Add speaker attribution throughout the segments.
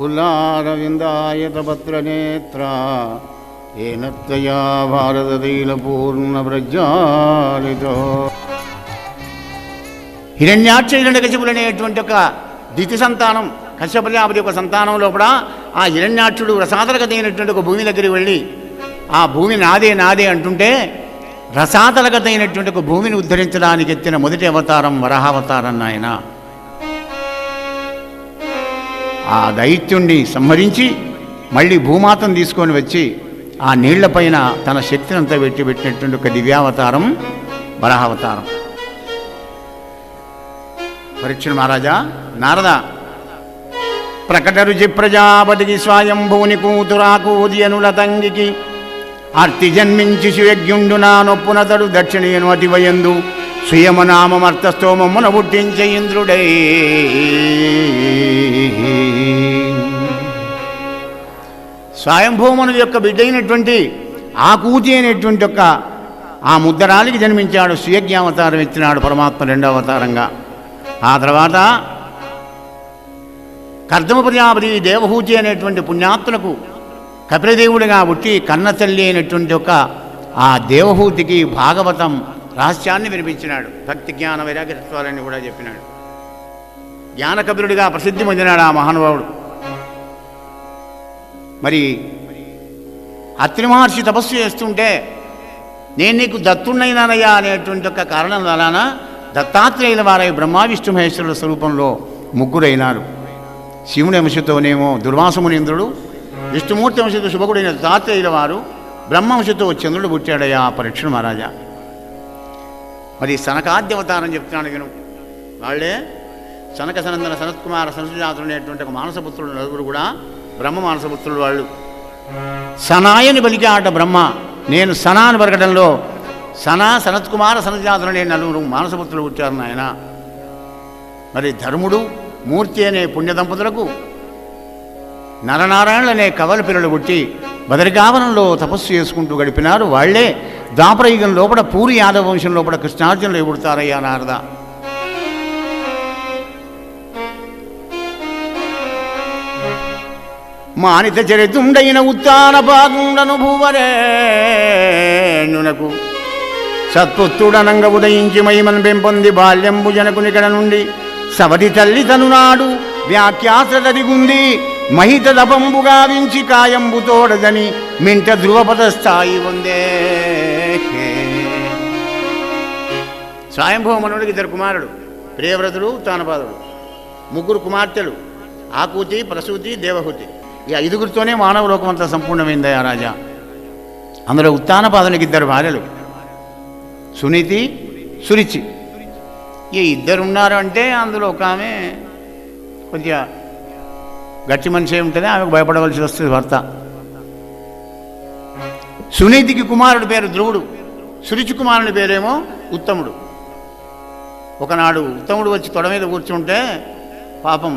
Speaker 1: పుల్లారవిందాయతపత్రనేత్ర ఏన త్వయా భారతతైలపూర్ణవ్రజాలితో హిరణ్యాక్ష హిరణ్యకశిపులు అనేటువంటి ఒక దితి సంతానం కశ్యపల్యాపతి యొక్క సంతానం లోపల ఆ హిరణ్యాక్షుడు రసాతలగతైనటువంటి ఒక భూమి దగ్గరికి వెళ్ళి ఆ భూమి నాదే నాదే అంటుంటే రసాతలగతైనటువంటి ఒక భూమిని ఉద్ధరించడానికి ఎత్తిన మొదటి అవతారం వరహావతారం నాయన. ఆ దైత్యుణ్ణి సంహరించి మళ్ళీ భూమాతను తీసుకొని వచ్చి ఆ నీళ్ళపైన తన శక్తిని అంతా పెట్టి పెట్టినటువంటి ఒక దివ్యావతారం వరహావతారం. పరీక్షణ మహారాజా నారద ప్రకట రుచి ప్రజాపతికి స్వయంభూని కూతురాకూది అనులతంగికి అర్తి జన్మించి శివజ్ఞుండు నా నొప్పునతడు దక్షిణేను అతివయందు సుయమనామమర్థస్తోమమున పుట్టించే ఇంద్రుడై. స్వయంభూమను యొక్క బిడ్డైనటువంటి ఆ కూతి అయినటువంటి యొక్క ఆ ముద్దరాలికి జన్మించాడు సుయజ్ఞావతారం ఇచ్చినాడు పరమాత్మ రెండవ అవతారంగా. ఆ తర్వాత కర్దమ ప్రజాపతి దేవహూతి అనేటువంటి పుణ్యాత్తులకు కపిలదేవుడిగా పుట్టి కన్న తల్లి అయినటువంటి ఒక ఆ దేవహూతికి భాగవతం రహస్యాన్ని వినిపించినాడు. భక్తి జ్ఞాన వైరాగ్యత్వాలని కూడా చెప్పినాడు. జ్ఞానకబిరుడిగా ప్రసిద్ధి పొందినాడు ఆ మహానుభావుడు. మరి అత్రి మహర్షి తపస్సు చేస్తుంటే నేను నీకు దత్తున్నైనానయ్యా అనేటువంటి ఒక కారణం వలన దత్తాత్రేయుల వారై బ్రహ్మా విష్ణు మహేశ్వరుల స్వరూపంలో ముగ్గురైనారు. శివుని అంశతోనేమో దుర్వాసమునింద్రుడు విష్ణుమూర్తి అంశతో శుభకుడైన దత్తాత్రేయుల వారు బ్రహ్మంశతో చంద్రుడు పుట్టాడయ్యా ఆ పరీక్షణ మహారాజా. మరి సనకాద్యవతారం చెప్తున్నాడు నేను వాళ్ళే సనక సనందన సనత్కుమార సంసుజాతులు అనేటువంటి ఒక మానసపుత్రుడు నలుగురు కూడా బ్రహ్మ మానసపుత్రులు వాళ్ళు. సనాయని పలికాట బ్రహ్మ. నేను సనాను పలకడంలో సనా సనత్కుమార సనజాతులు అనే నలుగురు మానసపుత్రులు పుట్టారు నాయన. మరి ధర్ముడు మూర్తి అనే పుణ్య దంపతులకు నరనారాయణులు అనే కవల పిల్లలు పుట్టి బదరికావనంలో తపస్సు చేసుకుంటూ గడిపినారు. వాళ్ళే ద్వాపరయుగం లోపల పూరి యాదవ వంశం లోపల కృష్ణార్జునులు ఎగుడతారయ్యా నారద. మానిత చరితుండైన ఉత్తాన పాదుండను భూవరేణునకు సత్పుత్రుడనంగ ఉదయించి మహిమను పెంపొంది బాల్యంబు జనకునికడ నుండి సవతి తల్లి తనునాడు వ్యాఖ్యాసదదిగుంది మహిత వించి గావించి కాయంబు తోడదని మింట ధ్రువపద స్థాయి ఉందే స్వయంభూమనుడికి ఇద్దరు కుమారుడు ప్రియవ్రతుడు తానపాదుడు ముగ్గురు కుమార్తెలు ఆకూతి ప్రసూతి దేవహూతి. ఈ ఐదుగురితోనే మానవ లోకమంతా సంపూర్ణమైందయా రాజా. అందులో ఉత్తానపాదునికి ఇద్దరు భార్యలు సునీతి సురిచి. ఈ ఇద్దరు ఉన్నారు అంటే అందులో ఒక ఆమె కొద్దిగా గట్టి మనిషి ఉంటుంది ఆమెకు భయపడవలసి వస్తుంది భర్త. సునీతికి కుమారుడి పేరు ధ్రువుడు. సురుచి కుమారుని పేరేమో ఉత్తముడు. ఒకనాడు ఉత్తముడు వచ్చి తొడ మీద కూర్చుంటే పాపం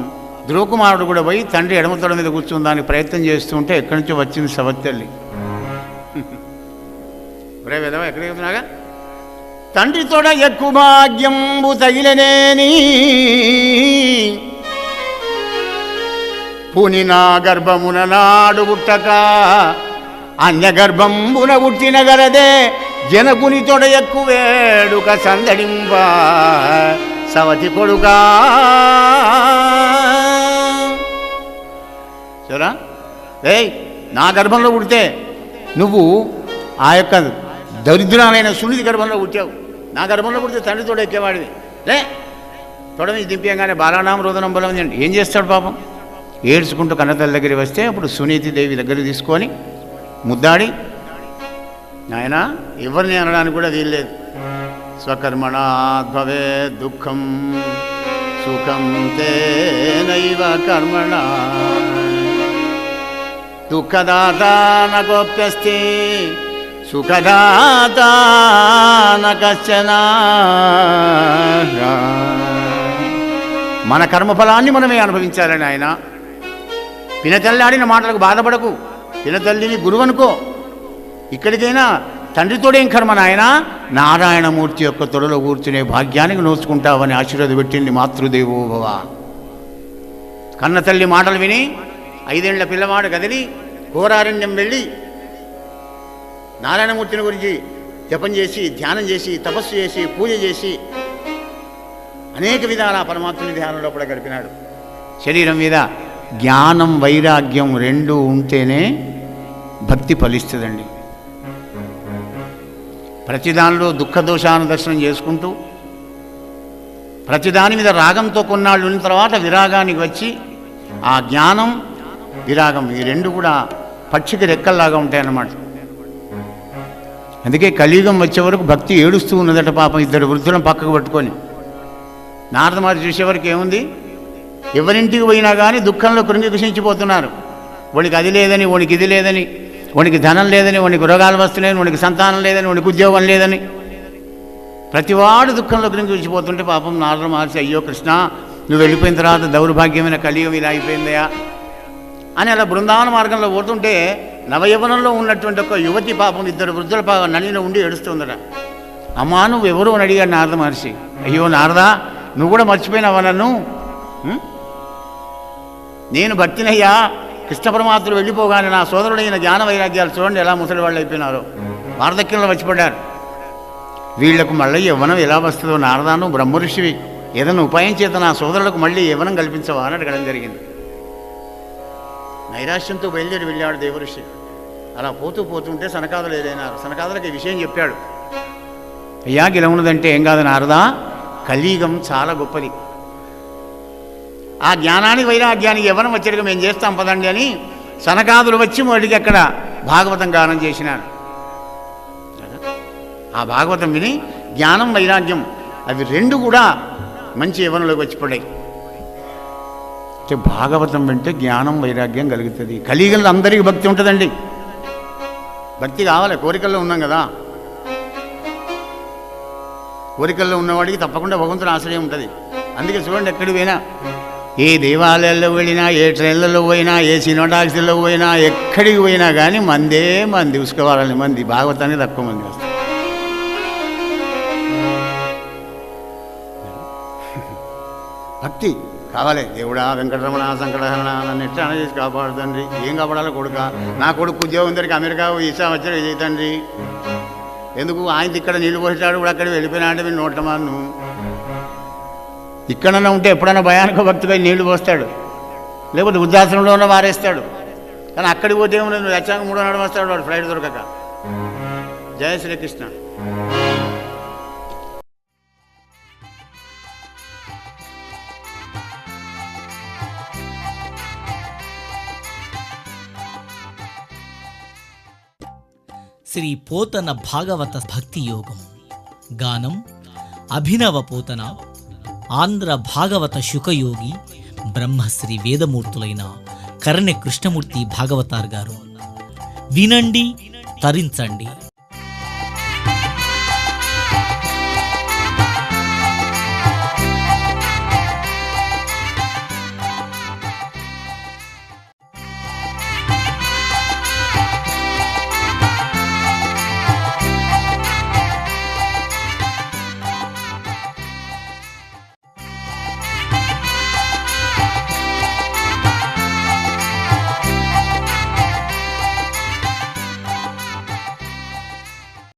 Speaker 1: ధ్రువకుమారుడు కూడా పోయి తండ్రి ఎడమ తొడ మీద కూర్చుందానికి ప్రయత్నం చేస్తుంటే ఎక్కడి నుంచో వచ్చింది సవత్తల్లి ఒరే విధవా ఎక్కడికి వెళ్తున్నాగా తండ్రి తొడ ఎక్కువ భాగ్యంబు తగిలనేని. పుని నా గర్భమున నాడు పుట్టక అన్య గర్భంబున పుట్టిన గలదే జనకుని తొడ ఎక్కువేడుక సందడింప సవతి కొడుగా చూరా ఏయ్ నా గర్భంలో పుడితే నువ్వు ఆ యొక్క దరిద్రాలైన సునిధి గర్భంలో పుట్టావు. నా గర్భంలో పుడితే తండ్రి తోడ ఎక్కేవాడివి. లే తొడ మీద దింపేయంగానే బాలానామ రోదనం బలం ఏం చేస్తాడు పాపం? ఏడ్చుకుంటూ కన్నతల్లి దగ్గరికి వస్తే అప్పుడు సునీతి దేవి దగ్గర తీసుకొని ముద్దాడి నాయన ఎవరిని అనడానికి కూడా వీల్లేదు స్వకర్మణాద్భవే దుఃఖం సుఖం తేనైవ కర్మణ. దుఃఖదాత నగోప్యస్తి సుఖదాత న మన కర్మఫలాన్ని మనమే అనుభవించాలని ఆయన పినతల్లాడిన మాటలకు బాధపడకు. పినతల్లిని గురువనుకో. ఇక్కడికైనా తండ్రితోడేం కర్మ నాయన. నారాయణమూర్తి యొక్క తొడలో కూర్చునే భాగ్యానికి నోచుకుంటావని ఆశీర్వాద పెట్టింది మాతృదేవోభవ కన్న తల్లి మాటలు విని ఐదేళ్ళ పిల్లవాడు కదిలి ఘోరారణ్యం వెళ్ళి నారాయణమూర్తిని గురించి జపం చేసి ధ్యానం చేసి తపస్సు చేసి పూజ చేసి అనేక విధాల పరమాత్మని ధ్యానంలో కూడా గడిపినాడు. శరీరం మీద జ్ఞానం వైరాగ్యం రెండు ఉంటేనే భక్తి ఫలిస్తుందండి. ప్రతిదానిలో దుఃఖదోషాను దర్శనం చేసుకుంటూ ప్రతిదాని మీద రాగంతో కొన్నాళ్ళు ఉన్న తర్వాత విరాగానికి వచ్చి ఆ జ్ఞానం విరాగం ఈ రెండు కూడా పక్షికి రెక్కల్లాగా ఉంటాయన్నమాట. అందుకే కలియుగం వచ్చే వరకు భక్తి ఏడుస్తూ ఉన్నదట పాపం ఇద్దరు వృద్ధులను పక్కకు పట్టుకొని. నారద మహర్షి చూసేవరకు ఏముంది? ఎవరింటికి పోయినా కానీ దుఃఖంలో కృంగి కృషించిపోతున్నారు వాడికి అది లేదని వాడికి ఇది లేదని వాడికి ధనం లేదని వాడికి రోగాలు వస్తున్నాయని వాడికి సంతానం లేదని వాడికి ఉద్యోగం లేదని. ప్రతివాడు దుఃఖంలో కృంగి కృషిపోతుంటే పాపం నారద మహర్షి అయ్యో కృష్ణ నువ్వు వెళ్ళిపోయిన తర్వాత దౌర్భాగ్యమైన కలియుగం ఇలా అయిపోయిందయా అని అలా బృందావన మార్గంలో పోతుంటే నవయవనంలో ఉన్నటువంటి ఒక యువతి పాపం ఇద్దరు వృద్ధుల పాపం నడిలో ఉండి ఏడుస్తుందట. అమ్మా నువ్వు ఎవరు అని అడిగాడు నారద మహర్షి. అయ్యో నారదా నువ్వు కూడా మర్చిపోయినావా నన్ను? నేను భక్తినయ్యా కృష్ణ పరమాత్ముడు వెళ్ళిపోగానే నా సోదరుడైన జ్ఞాన వైరాగ్యాలు చూడండి ఎలా ముసలి వాళ్ళు అయిపోయినారో. వార్ధక్యంలో వచ్చిపడ్డారు వీళ్ళకు మళ్ళీ యవ్వనం ఎలా వస్తుందో నారదాను బ్రహ్మఋషివి ఏదైనా ఉపాయం చేత నా సోదరులకు మళ్ళీ యవ్వనం కల్పించవా అని అడగడం జరిగింది. నైరాశ్యంతో బయలుదేరి వెళ్ళాడు దేవఋషి. అలా పోతూ పోతుంటే సనకాదులు ఏదైనారు. సనకాదులకు ఈ విషయం చెప్పాడు. అయ్యా గిలవున్నదంటే ఏం కాదు నారదా కలియుగం చాలా గొప్పది. ఆ జ్ఞానానికి వైరాగ్యానికి ఎవరం వచ్చాక మేము చేస్తాం పదండి అని సనకాదులు వచ్చి మొదటికి అక్కడ భాగవతం గానం చేసినారు. ఆ భాగవతం విని జ్ఞానం వైరాగ్యం అవి రెండు కూడా మంచి యవనంలోకి వచ్చి పడ్డాయి. అంటే భాగవతం వింటే జ్ఞానం వైరాగ్యం కలుగుతుంది. కలియుగంలో అందరికీ భక్తి ఉంటుందండి. భక్తి కావాలి కోరికల్లో ఉన్నాం కదా. కోరికల్లో ఉన్నవాడికి తప్పకుండా భగవంతుని ఆశ్రయం ఉంటుంది. అందుకే చూడండి ఎక్కడికి పోయినా. ఏ దేవాలయాల్లో వెళ్ళినా ఏ ట్రైన్లలో పోయినా ఏ సినిమా టాక్సీల్లో పోయినా ఎక్కడికి పోయినా కానీ మందే మంది ఉసుకోవాలని మంది భాగవతాన్ని తక్కువ మంది వస్తారు. భక్తి కావాలి. దేవుడా వెంకటరమణ సంకటహరణ నన్ను ఎట్లా అన చేసి కాపాడు తండ్రి? ఏం కాపాడాలో కొడుక? నా కొడుకు ఉద్యోగం దగ్గరికి అమెరికా ఈసా వచ్చాడు విజయ్ తండ్రి. ఎందుకు? ఆయన ఇక్కడ నీళ్ళు పోసేటాడు కూడా అక్కడ వెళ్ళిపోయినా అంటే మీరు నోటమాను ఇక్కడన్నా ఉంటే ఎప్పుడైనా భయానక భక్తిపై నీళ్ళు పోస్తాడు. లేకపోతే వృద్ధాశ్రమంలో ఉన్న వారేస్తాడు. కానీ అక్కడికి పోతే ఏమో నువ్వు వచ్చాక మూడో నాడు వస్తాడు వాడు ఫ్లైట్ దొరకక. జయ శ్రీకృష్ణ.
Speaker 2: శ్రీ పోతన భాగవత భక్తి యోగం. గానం అభినవ పోతన ఆంధ్ర భాగవత శుకయోగి బ్రహ్మశ్రీ వేదమూర్తులైన కరణ్య కృష్ణమూర్తి భాగవతార్ గారు. వినండి తరించండి.